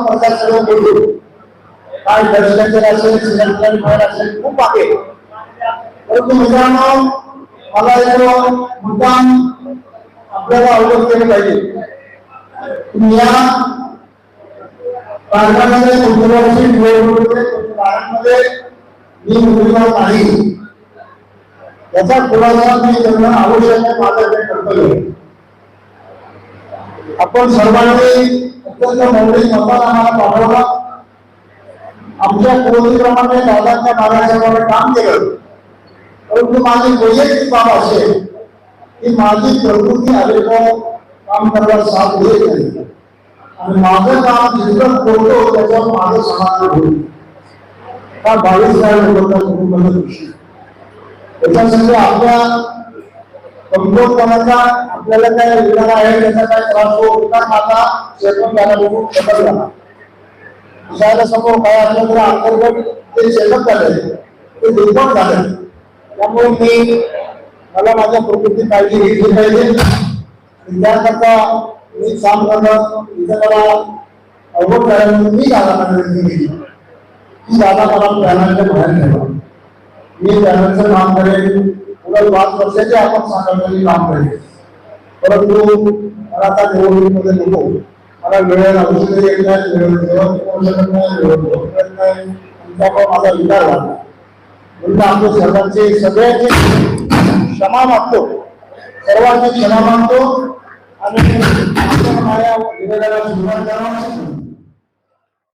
वर्गात सर्व बोलू असेल श्रीलंकन असेल खूप आहे. परंतु मित्रांनो मला मुद्दाम आपल्याला अवगत पाहिजे. या निवडणुकीमध्ये मी नाही याचा खुलासा मी करणं आवश्यक आहे कर्तव्य आपण सर्वांनी अत्यंत मौलिक मतानं आम्हाला पाठवला. आमच्या पूर्वीप्रमाणे दादांच्या बाळासाहेबांना काम केलं. परंतु माझी वैयक्तिक बाब असे की माझी प्रकृती अलिको काम करायला साथ देत नाही. आणि माझं काम जितकं करतो त्याच्यावर माझं समाधान होईल. का बावीस हजार लोकांचा कुटुंबाचा दृष्टी त्याच्यासाठी आपल्या कमजोरपणाचा आपल्याला काय विचार आहे त्याचा काय त्रास होतो का माझा शेतकरी त्याला बघून शकत झाला दुसऱ्याला समोर काय असलं तर अंतर्गत ते शेतात झाले ते दुर्बळ झाले त्यामुळे मी मला माझ्या प्रकृती काळजी घेतली पाहिजे. आणि त्याकरता मी काम करणं इथं मला अवघड करायला मी दादा घेतली की दादा मला पॅनलच्या बाहेर ठेवा मी पॅनलचं काम करेल पुढे पाच वर्षाचे आपण सांगितलेले काम करेल परंतु मला आता निवडणुकीमध्ये नको. मला वेळेवर औषधं येत नाही वेळेवर जेवण करू शकत नाही वेळेवर झोप नाही आणि त्यामुळे माझा विचार झाला म्हणून आपल्या सर्वांचे सगळ्यांचे क्षमा मागतो. सर्वांची क्षमा मागतो. आणि आपल्या माझ्या निवेदनाला सुरुवात करावा